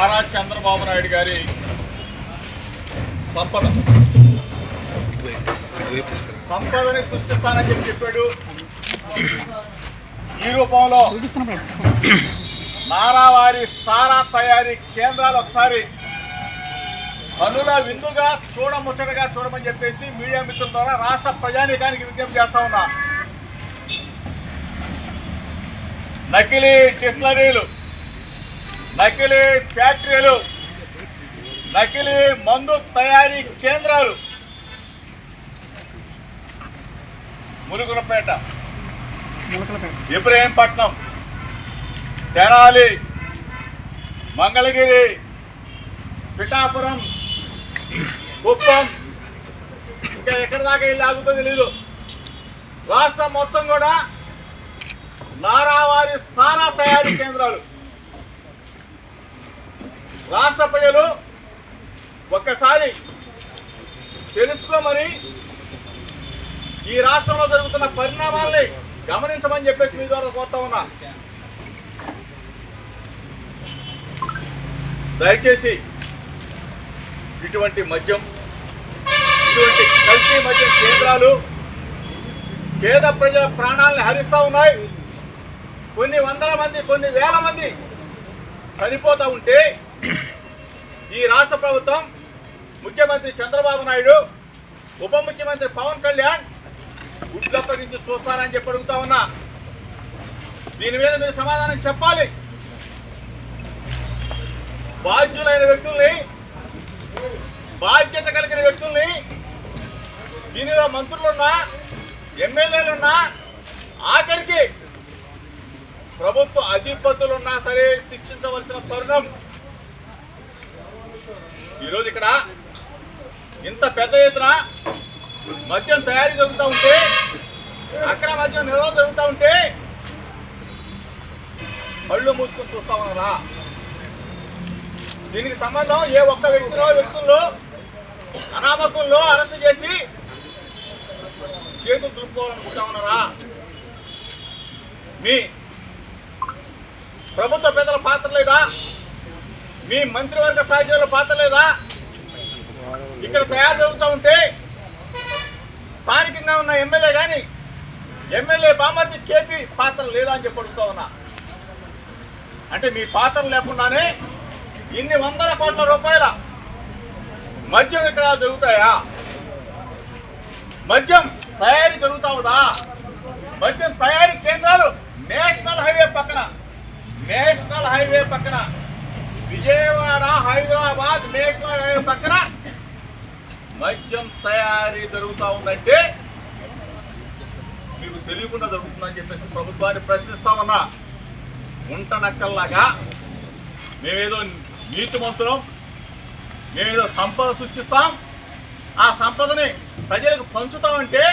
నారా చంద్రబాబు నాయుడు గారి సంపద. సంపదని సృష్టిస్తానని చెప్పి చెప్పాడు. ఈ రూపంలో నారావారి సారా తయారీ కేంద్రాలు ఒకసారి కనుల విందుగా చూడముచ్చటగా చూడమని చెప్పేసి మీడియా మిత్రుల ద్వారా రాష్ట్ర ప్రజానీకానికి విజ్ఞప్తి చేస్తా ఉన్నా. నకిలీ డిక్షనరీలు నకిలీ ఫ్యాక్టరీలు నకిలీ మందు తయారీ కేంద్రాలు. మురుగులపేట ఇబ్రహీంపట్నం. తెనాలి. మంగళగిరి. పిఠాపురం. కుప్పం. ఇంకా ఎక్కడి దాకా వెళ్ళి ఆగుతుందో తెలీదు. రాష్ట్రం మొత్తం కూడా నారావారి సారా తయారీ కేంద్రాలు. రాష్ట్ర ప్రజలు ఒక్కసారి తెలుసుకోమని ఈ రాష్ట్రంలో జరుగుతున్న పరిణామాల్ని గమనించమని చెప్పేసి మీ ద్వారా కోరుతా ఉన్నా. దయచేసి ఇటువంటి మద్యం ఇటువంటి కల్తీ మద్యం కేంద్రాలు పేద ప్రజల ప్రాణాలను హరిస్తూ ఉన్నాయి. కొన్ని వందల మంది కొన్ని వేల మంది చనిపోతూ ఉంటే ఈ రాష్ట్ర ప్రభుత్వం ముఖ్యమంత్రి చంద్రబాబు నాయుడు ఉప ముఖ్యమంత్రి పవన్ కళ్యాణ్ గుడ్లప్పగించి చూస్తారని చెప్పి అడుగుతా ఉన్నా. దీని మీద మీరు సమాధానం చెప్పాలి. బాధ్యులైన వ్యక్తుల్ని బాధ్యత కలిగిన వ్యక్తుల్ని దీనిలో మంత్రులున్నా ఎమ్మెల్యేలున్నా ఆఖరికి ప్రభుత్వ అధిపతులున్నా సరే శిక్షించవలసిన తరుణం ఈరోజు ఇక్కడ ఇంత పెద్ద ఎత్తున మద్యం తయారీ జరుగుతూ ఉంటే అక్రమ మద్యం నిల్వ జరుగుతూ ఉంటే కళ్ళు మూసుకొని చూస్తా ఉన్నారా? దీనికి సంబంధం ఏ ఒక్క వ్యక్తిలో వ్యక్తుల్లో అనామకుల్లో అరెస్ట్ చేసి చేతులు దులుపుకోవాలనుకుంటా ఉన్నారా? మీ ప్రభుత్వ పెద్దల మీ మంత్రివర్గ సహజంలో పాత్ర లేదా? ఇక్కడ తయారు జరుగుతూ ఉంటే స్థానికంగా ఉన్న ఎమ్మెల్యే కానీ ఎమ్మెల్యే బామర్తి కేపీ పాత్ర లేదా అని చెప్పడుతూ ఉన్నా. అంటే మీ పాత్ర లేకుండానే ఇన్ని వందల కోట్ల రూపాయల మద్యం విక్రయాలు జరుగుతాయా? మద్యం తయారీ జరుగుతా ఉందా? మద్యం తయారీ కేంద్రాలు నేషనల్ హైవే పక్కన నేషనల్ హైవే పక్కన విజయవాడ హైదరాబాద్ నేషనల్ హైవే పక్కన మద్యం తయారీ జరుగుతూ ఉందంటే మీకు తెలియకుండా జరుగుతుందని చెప్పేసి ప్రభుత్వాన్ని ప్రశ్నిస్తా ఉన్నా. ఉంట నక్కల్లాగా మేమేదో నీతిమంతులం మేమేదో సంపద సృష్టిస్తాం. ఆ సంపదని ప్రజలకు పంచుతామంటే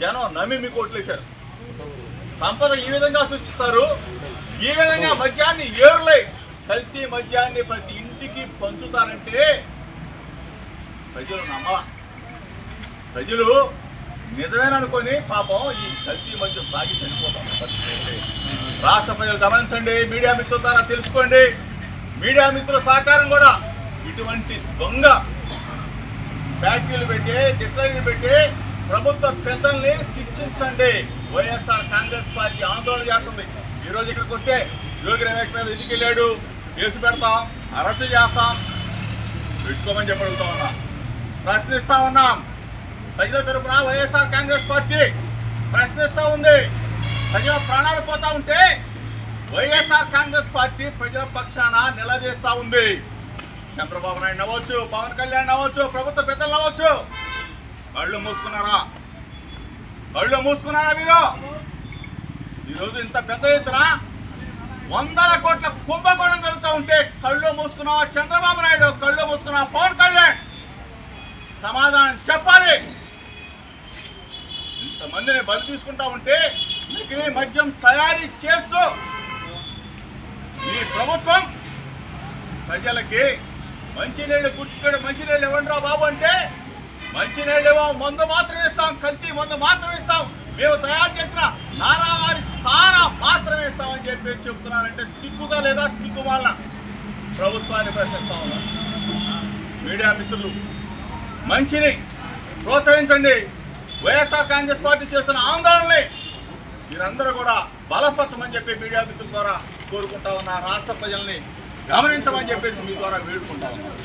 జనం నమ్మి మీకు ఓట్లేశారు. సంపద ఈ విధంగా సృష్టిస్తారు ఈ విధంగా మద్యాన్ని ఏరులై కల్తీ మద్యాన్ని ప్రతి ఇంటికి పంచుతారంటే ప్రజలు నమ్మ ప్రజలు నిజమేననుకొని పాపం ఈ కల్తీ మద్యం తాగి చనిపోతాం. రాష్ట్ర ప్రజలు గమనించండి మీడియా మిత్రుల ద్వారా తెలుసుకోండి. మీడియా మిత్రుల సహకారం కూడా ఇటువంటి దొంగ ఫ్యాక్టరీలు పెట్టి డిస్టరీలు పెట్టి ప్రభుత్వ పెద్దల్ని శిక్షించండి. వైఎస్ఆర్ కాంగ్రెస్ పార్టీ ఆందోళన చేస్తుంది. ఈ రోజు ఇక్కడికి వస్తే యోగి రమేష్ మీద ఎందుకు వెళ్ళాడు? కేసు పెడతాం అరెస్ట్ చేస్తాం. పెట్టుకోమని చెప్పగలుగుతా ఉన్నా. ప్రశ్నిస్తా ఉన్నాం. ప్రజల తరపున వైఎస్ఆర్ కాంగ్రెస్ పార్టీ ప్రశ్నిస్తూ ఉంది. ప్రజల ప్రాణాలు పోతా ఉంటే వైఎస్ఆర్ కాంగ్రెస్ పార్టీ ప్రజల పక్షాన నిలదీస్తా ఉంది. చంద్రబాబు నాయుడు అవ్వచ్చు పవన్ కళ్యాణ్ అవ్వచ్చు ప్రభుత్వ పెద్దలు అవ్వచ్చు కళ్ళు మూసుకున్నారా? కళ్ళు మూసుకున్నారా మీరు? ఈరోజు ఇంత పెద్ద ఎత్తున? వందల కోట్ల కుంభకోణం జరుగుతూ ఉంటే కళ్ళు మూసుకున్నావా చంద్రబాబు నాయుడు కళ్ళు మూసుకున్నావా పవన్ కళ్యాణ్. సమాధానం చెప్పాలి. ఇంతమందిని బలి తీసుకుంటా ఉంటే నకిలీ మద్యం తయారీ చేస్తూ ఈ ప్రభుత్వం ప్రజలకి మంచినీళ్ళు గుట్టుకడు మంచినీళ్ళు ఇవ్వండిరా బాబు అంటే మంచినీళ్ళు ఇవ్వం మందు మాత్రం ఇస్తాం కల్తీ మందు మాత్రం ఇస్తాం. మేము తయారు చేసిన నారావారి సారా మాత్రమే ఇస్తామని చెప్పి చెప్తున్నారంటే సిగ్గుగా లేదా సిగ్గు వల్ల ప్రభుత్వాన్ని ప్రశ్నిస్తా ఉన్నా. మీడియా మిత్రులు మంచిని ప్రోత్సహించండి. వైఎస్ఆర్ కాంగ్రెస్ పార్టీ చేస్తున్న ఆందోళనని మీరందరూ కూడా బలపరచమని చెప్పి మీడియా మిత్రుల ద్వారా కోరుకుంటా ఉన్న. రాష్ట్ర ప్రజల్ని గమనించమని చెప్పేసి మీ ద్వారా వేడుకుంటా ఉన్నారు